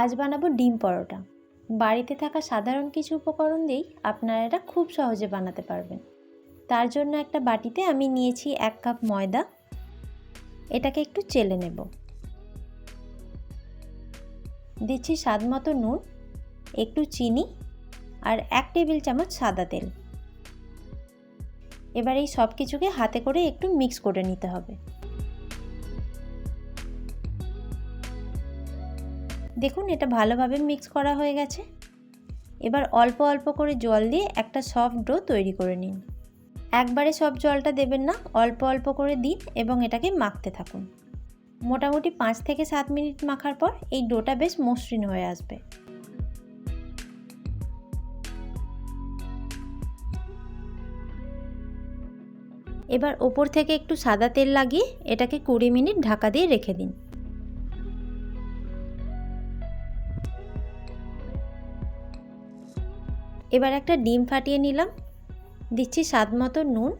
আজ বানাবো ডিম পরোটা। বাড়িতে থাকা সাধারণ কিছু উপকরণ দিয়েই আপনারা এটা খুব সহজে বানাতে পারবেন। তার জন্য একটা বাটিতে আমি নিয়েছি এক কাপ ময়দা। এটাকে একটু চেলে নেব। দিচ্ছি স্বাদ মতো নুন, একটু চিনি আর এক টেবিল চামচ সাদা তেল। এবার এই সব কিছুকে হাতে করে একটু মিক্স করে নিতে হবে। দেখুন, এটা ভালোভাবে মিক্স করা হয়ে গেছে। এবার অল্প অল্প করে জল দিয়ে একটা সফট ডো তৈরি করে নিন। একবারে সব জলটা দেবেন না, অল্প অল্প করে দিন এবং এটাকে মাখতে থাকুন। মোটামুটি পাঁচ থেকে সাত মিনিট মাখার পর এই ডোটা বেশ মসৃণ হয়ে আসবে। এবার ওপর থেকে একটু সাদা তেল লাগিয়ে এটাকে কুড়ি মিনিট ঢাকা দিয়ে রেখে দিন। এবার একটা ডিম ফাটিয়ে নিলাম। দিচ্ছি স্বাদ মতো নুন,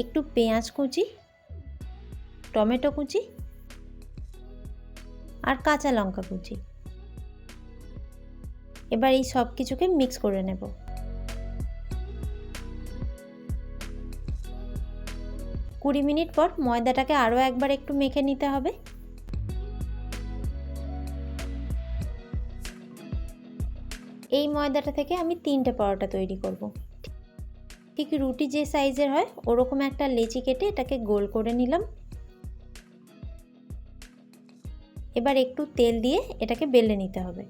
একটু পেঁয়াজ কুচি, টমেটো কুচি আর কাঁচা লঙ্কা কুচি। এবার এই সব কিছুকে মিক্স করে নেব। কুড়ি মিনিট পর ময়দাটাকে আরও একবার একটু মেখে নিতে হবে। এই ময়দাটা থেকে আমি তিনটে পরোটা তৈরি করব। ঠিক রুটি যে সাইজের হয়, ওরকম একটা লেচি কেটে এটাকে গোল করে নিলাম। এবার একটু তেল দিয়ে এটাকে বেলে নিতে হবে।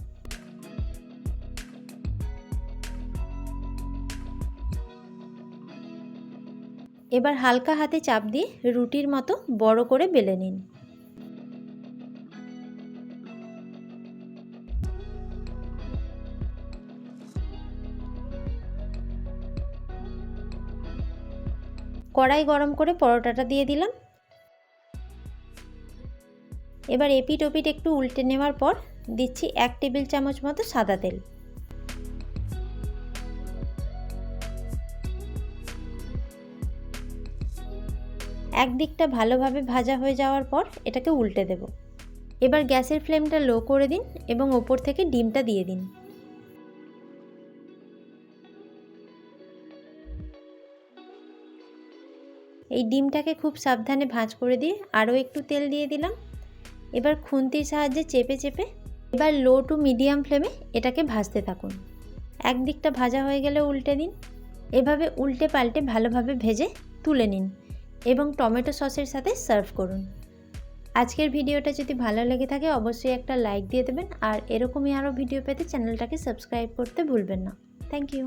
এবার হালকা হাতে চাপ দিয়ে রুটির মতো বড় করে বেলে নিন। কড়াই গরম করে পরোটাটা দিয়ে দিলাম। এবার এপিট ওপিট একটু উল্টে নেওয়ার পর দিচ্ছি এক টেবিল চামচ মতো সাদা তেল। একদিকটা ভালোভাবে ভাজা হয়ে যাওয়ার পর এটাকে উল্টে দেব। এবার গ্যাসের ফ্লেমটা লো করে দিন এবং ওপর থেকে ডিমটা দিয়ে দিন। এই ডিমটাকে খুব সাবধানে ভাঁজ করে দিয়ে আরও একটু তেল দিয়ে দিলাম। এবার খুন্তির সাহায্যে চেপে চেপে এবার লো টু মিডিয়াম ফ্লেমে এটাকে ভাজতে থাকুন। একদিকটা ভাজা হয়ে গেলে উল্টে দিন। এভাবে উল্টে পাল্টে ভালোভাবে ভেজে তুলে নিন এবং টমেটো সসের সাথে সার্ভ করুন। আজকের ভিডিওটা যদি ভালো লেগে থাকে অবশ্যই একটা লাইক দিয়ে দেবেন আর এরকমই আরও ভিডিও পেতে চ্যানেলটাকে সাবস্ক্রাইব করতে ভুলবেন না। Thank you.